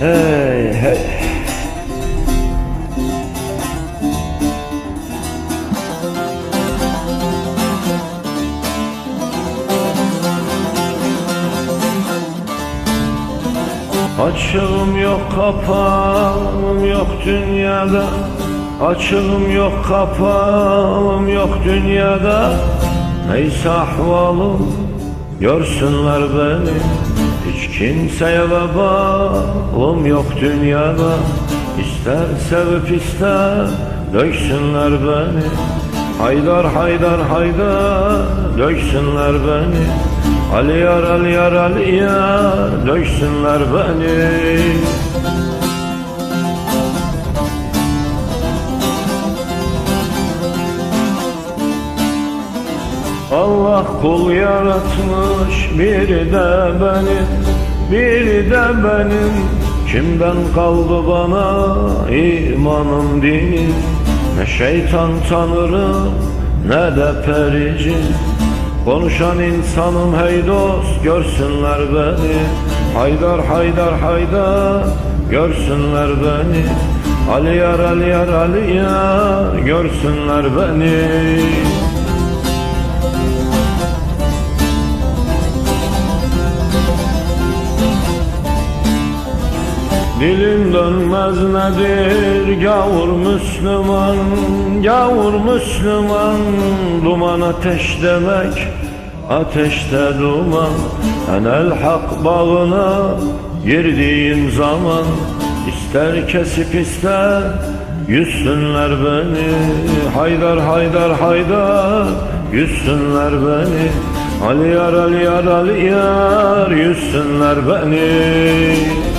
Hey hey. Açığım yok kapağım yok dünyada. Açığım yok kapağım yok dünyada. Neyse ahvalım görsünler beni Hiç kimseye vebalım yok dünyada. İster sevip ister döksünler beni. Haydar haydar haydar döksünler beni. Ali yar Ali yar Ali yar döksünler beni Allah kul yaratmış biri de benim Biri de benim. Kimden kaldı bana imanım dinim Ne şeytan tanırım ne de pericin Konuşan insanım hey dost görsünler beni. Haydar haydar haydar görsünler beni. Ali yar Ali yar görsünler beni Dilim dönmez nedir? Gavur Müslüman Gavur Müslüman. Duman ateş demek Ateşte duman. Enel hak bağına Girdiğim zaman ister kesip ister Yüzsünler beni. Haydar haydar haydar Yüzsünler beni. Ali yar Ali yar Ali yar Yüzsünler beni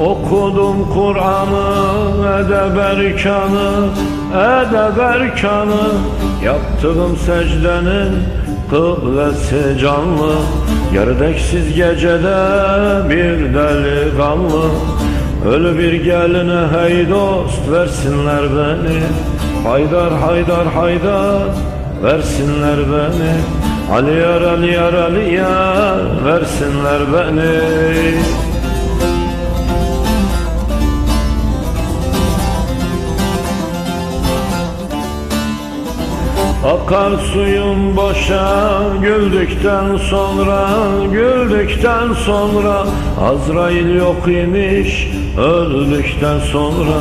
Okudum Kur'an'ı, edeb erkanı, edeb erkanı. Yaptığım secdenin kıblesi canlı. Gerdeksiz gecede bir delikanlı Ölü bir geline hey dost versinler beni. Haydar haydar haydar versinler beni. Ali yar Ali versinler beni Akar suyum boşa güldükten sonra Güldükten sonra. Azrail yok imiş öldükten sonra.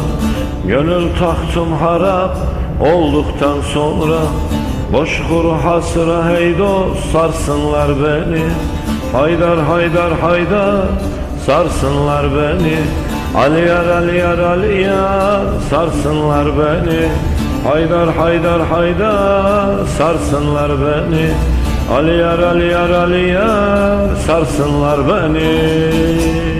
Gönül tahtım harap olduktan sonra. Boş kuru hasıra hey dost sarsınlar beni. Haydar haydar haydar sarsınlar beni Ali yar Ali yar sarsınlar beni. Haydar haydar haydar sarsınlar beni. Ali yar Ali yar sarsınlar beni